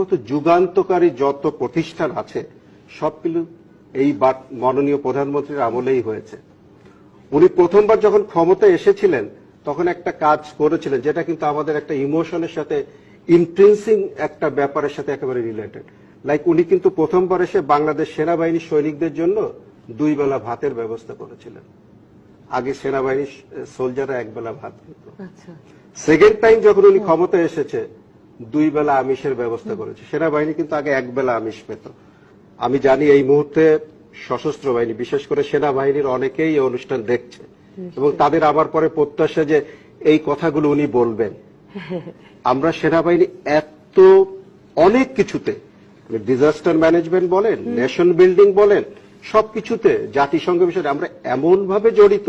সমস্ত যুগান্তকারী যত প্রতিষ্ঠান আছে সবগুলো এই মাননীয় প্রধানমন্ত্রীর আমলেই হয়েছে। উনি প্রথমবার যখন ক্ষমতায় এসেছিলেন তখন একটা কাজ করেছিলেন যেটা কিন্তু আমাদের একটা ইমোশনের সাথে ইন্ট্রেন্সিং একটা ব্যাপারের সাথে একেবারে রিলেটেড লাইক উনি কিন্তু প্রথমবার এসে বাংলাদেশ সেনাবাহিনী সৈনিকদের জন্য দুই বেলা ভাতের ব্যবস্থা করেছিলেন। আগে সেনাবাহিনী সোলজাররা এক বেলা ভাত খেত। আচ্ছা। সেকেন্ড টাইম যখন উনি ক্ষমতায় এসেছে দুই বেলা আমিষের ব্যবস্থা করেছে। সেনাবাহিনী কিন্তু আগে এক বেলা আমিষ পেত। আমি জানি এই মুহূর্তে সশস্ত্র বাহিনী বিশেষ করে সেনাবাহিনীর অনেকেই এই অনুষ্ঠান দেখছে। এবং তাদের আবার পরে প্রত্যাশা যে এই কথাগুলো উনি বলবেন। আমরা সেনাবাহিনী এত অনেক কিছুতে ডিজাস্টার ম্যানেজমেন্ট বলেন নেশন বিল্ডিং বলেন সবকিছুতে জাতিসংঘ বিষয়ে আমরা এমন ভাবে জড়িত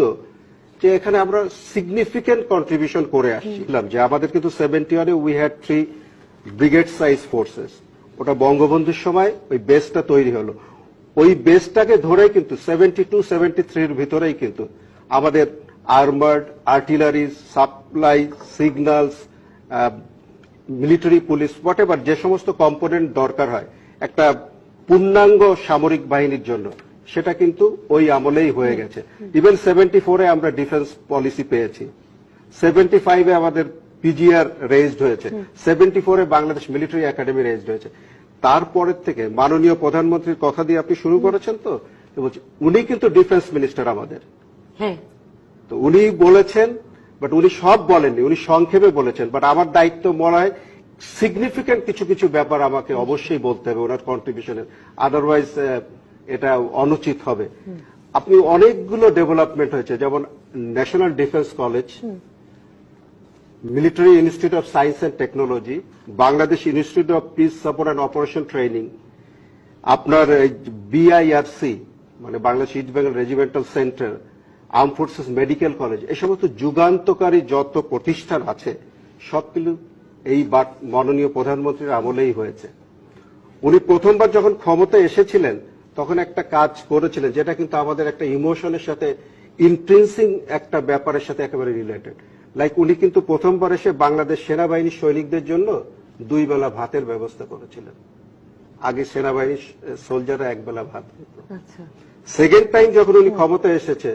যে এখানে আমরা সিগনিফিকেন্ট কন্ট্রিবিউশন করে আসছিলাম। যে আমাদের কিন্তু সেভেন্টি ওয়ানে we had three brigade size forces. ওটা বঙ্গবন্ধুর সময় ওই বেসটা তৈরি হলো। ওই বেসটাকে ধরে কিন্তু সেভেন্টি টু সেভেন্টি থ্রির ভিতরেই কিন্তু আমাদের armoured artillery supply signals military police whatever যে সমস্ত কম্পোনেন্ট দরকার হয় একটা পূর্ণাঙ্গ সামরিক বাহিনীর জন্য সেটা কিন্তু ওই আমলেই হয়ে গেছে। ইভেন সেভেন্টি ফোরে আমরা ডিফেন্স পলিসি পেয়েছি। সেভেন্টি ফাইভে আমাদের পিজিআর রেজড হয়েছে। সেভেন্টি ফোরে বাংলাদেশ মিলিটারি একাডেমি রেজড হয়েছে। তারপরের থেকে মাননীয় প্রধানমন্ত্রীর কথা দিয়ে আপনি শুরু করেছেন তো? বলছি, উনি কিন্তু ডিফেন্স মিনিস্টার আমাদের। হ্যাঁ। তো উনি বলেছেন বাট উনি সব বলেননি উনি সংক্ষেপে বলেছেন বাট আমার দায়িত্ব মনে হয় সিগনিফিকেন্ট কিছু কিছু ব্যাপার আমাকে অবশ্যই বলতে হবে ওনার কন্ট্রিবিউশনের আদারওয়াইজ এটা অনুচিত হবে। আপনি অনেকগুলো ডেভেলপমেন্ট হয়েছে যেমন National Defence College Military Institute of Science and Technology Bangladesh Institute of Peace Support and Operation Training আপনার বিআইআরসি মানে Bangladesh East Bengal Regimental Centre Arm Forces Medical College এই সমস্ত যুগান্তকারী যত প্রতিষ্ঠান আছে সবগুলো এই মাননীয় প্রধানমন্ত্রীর আমলেই হয়েছে। উনি প্রথমবার যখন ক্ষমতায় এসেছিলেন, তখন একটা কাজ করেছিলেন, যেটা কিন্তু আমাদের একটা ইমোশনের সাথে ইন্ট্রেন্সিং একটা ব্যাপারের সাথে একেবারে রিলেটেড লাইক উনি কিন্তু প্রথমবার এসে বাংলাদেশ সেনাবাহিনী সৈনিকদের জন্য দুই বেলা ভাতের ব্যবস্থা করেছিলেন। আগে সেনাবাহিনী সোলজাররা এক বেলা ভাত খেত। আচ্ছা। সেকেন্ড টাইম যখন উনি ক্ষমতায় এসেছে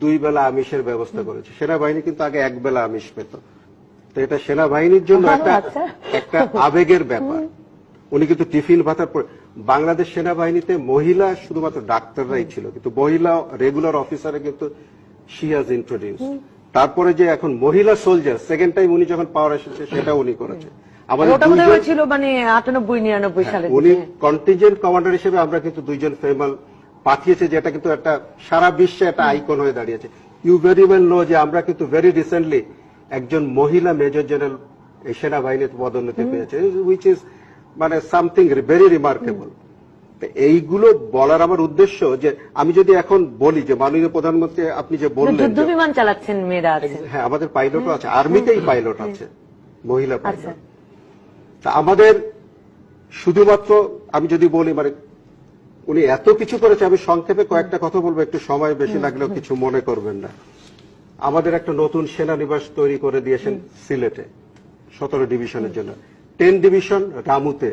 দুই বেলা আমিষের ব্যবস্থা করেছে। সেনাবাহিনী কিন্তু আগে এক বেলা আমিষ পেত। তো এটা সেনাবাহিনীর জন্য একটা আচ্ছা। একটা আবেগের ব্যাপার। উনি কিন্তু টিফিন ভাতার পর বাংলাদেশ সেনাবাহিনীতে মহিলা শুধুমাত্র ডাক্তাররাই ছিল কিন্তু মহিলা রেগুলার অফিসারে কিন্তু শি হাজ ইন্ট্রোডিউস তারপরে যে এখন মহিলা সোলজার সেকেন্ড টাইম উনি যখন পাওয়ার এসেছে সেটা উনি করেছে। মানে আটানব্বই নিরানব্বই সালে হ্যাঁ, উনি কন্টিনজেন্ট কমান্ডার হিসেবে আমরা কিন্তু দুইজন ফেমাল পাঠিয়েছে যেটা কিন্তু একটা সারা বিশ্বে একটা আইকন হয়ে দাঁড়িয়েছে। ইউ ভেরি ওয়েল নো যে আমরা কিন্তু ভেরি রিসেন্টলি একজন মহিলা মেজর জেনারেল সেনাবাহিনীতে পদোন্নতি পেয়েছে উইচ ইজ মানে সামথিং ভেরি রিমার্কেবল এইগুলো বলার আমার উদ্দেশ্য যে আমি যদি এখন বলি যে মাননীয় প্রধানমন্ত্রী আপনি যে বললেন যুদ্ধ বিমান চালাচ্ছেন মেয়েরা আছেন হ্যাঁ আমাদের পাইলটও আছে আর্মিতেই পাইলট আছে মহিলা আচ্ছা। পাইলট তা আমাদের শুধুমাত্র আমি যদি বলি মানে উনি এত কিছু করেছে আমি সংক্ষেপে কয়েকটা কথা বলব একটু সময় বেশি লাগলেও কিছু মনে করবেন না। আমাদের একটা নতুন সেনানিবাস তৈরি করে দিয়েছেন সিলেটে সতেরো ডিভিশনের জন্য। টেন ডিভিশন রামুতে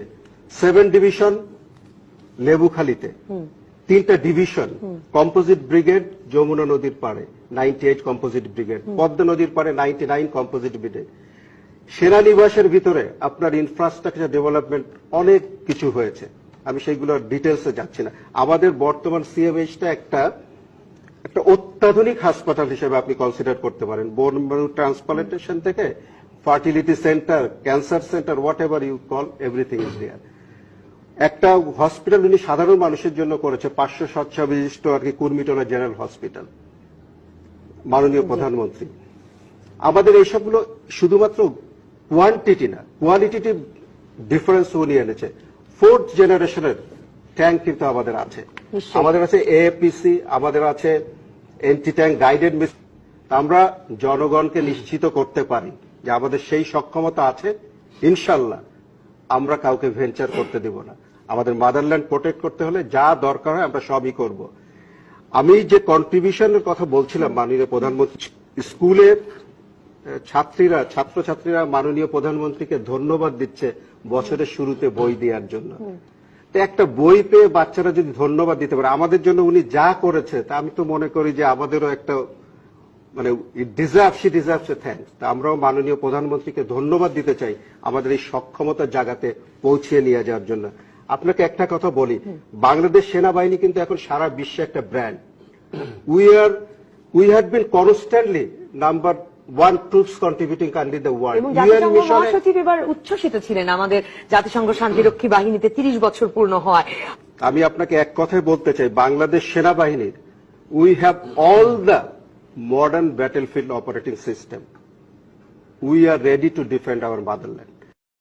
সেভেন ডিভিশন লেবুখালীতে তিনটা ডিভিশন কম্পোজিট ব্রিগেড যমুনা নদীর পাড়ে ninety eight composite brigade Padma নদীর পাড়ে নাইনটি নাইন কম্পোজিট ব্রিগেড সেনানিবাসের ভিতরে আপনার ইনফ্রাস্ট্রাকচার ডেভেলপমেন্ট অনেক কিছু হয়েছে। আমি সেইগুলোর ডিটেলসে যাচ্ছি না। আমাদের বর্তমান সিএমএইচটা একটা একটা অত্যাধুনিক হাসপাতাল হিসেবে আপনি কনসিডার করতে পারেন। বোন ট্রান্সপ্লান্টেশন থেকে fertility centre cancer centre whatever you call everything is there একটা হসপিটাল উনি সাধারণ মানুষের জন্য করেছে পাঁচশো শয্যা বিশিষ্ট আর কি কুর্মিটোলা জেনারেল হসপিটাল মাননীয় প্রধানমন্ত্রী। আমাদের এইসবগুলো শুধুমাত্র কোয়ান্টিটি না কোয়ালিটিটিভ ডিফারেন্স উনি এনেছে। ফোর্থ জেনারেশনের ট্যাঙ্ক কিন্তু আমাদের আছে। আমাদের আছে এএপিসি আমাদের আছে এন্টি ট্যাঙ্ক গাইডেড মিস আমরা জনগণকে নিশ্চিত করতে পারি যে আমাদের সেই সক্ষমতা আছে ইনশাল্লাহ আমরা কাউকে ভেঞ্চার করতে দেব না। আমাদের মাদারল্যান্ড প্রোটেক্ট করতে হলে যা দরকার হয় আমরা সবই করব। আমি যে কন্ট্রিবিউশনের কথা বলছিলাম মাননীয় প্রধানমন্ত্রী, স্কুলে ছাত্রীরা, ছাত্রছাত্রীরা মাননীয় প্রধানমন্ত্রীকে ধন্যবাদ দিচ্ছে বছরের শুরুতে বই দেওয়ার জন্য। তো একটা বই পেয়ে বাচ্চারা যদি ধন্যবাদ দিতে পারে, আমাদের জন্য উনি যা করেছে, তা আমি তো মনে করি যে আমাদেরও একটা মানে deserve she deserves a thanks তা আমরাও মাননীয় প্রধানমন্ত্রীকে ধন্যবাদ দিতে চাই আমাদের এই সক্ষমতা জায়গাতে পৌঁছিয়ে নিয়ে যাওয়ার জন্য। আপনাকে একটা কথা বলি। বাংলাদেশ সেনাবাহিনী কিন্তু এখন সারা বিশ্বে একটা brand we are we had been constantly number one troops contributing country the world মহাসচিব এবার উচ্ছ্বসিত ছিলেন আমাদের জাতিসংঘ শান্তিরক্ষী বাহিনীতে তিরিশ বছর পূর্ণ হওয়ায়। আমি আপনাকে এক কথায় বলতে চাই বাংলাদেশ সেনাবাহিনীর we have all the modern battle field operating system we are ready to defend our motherland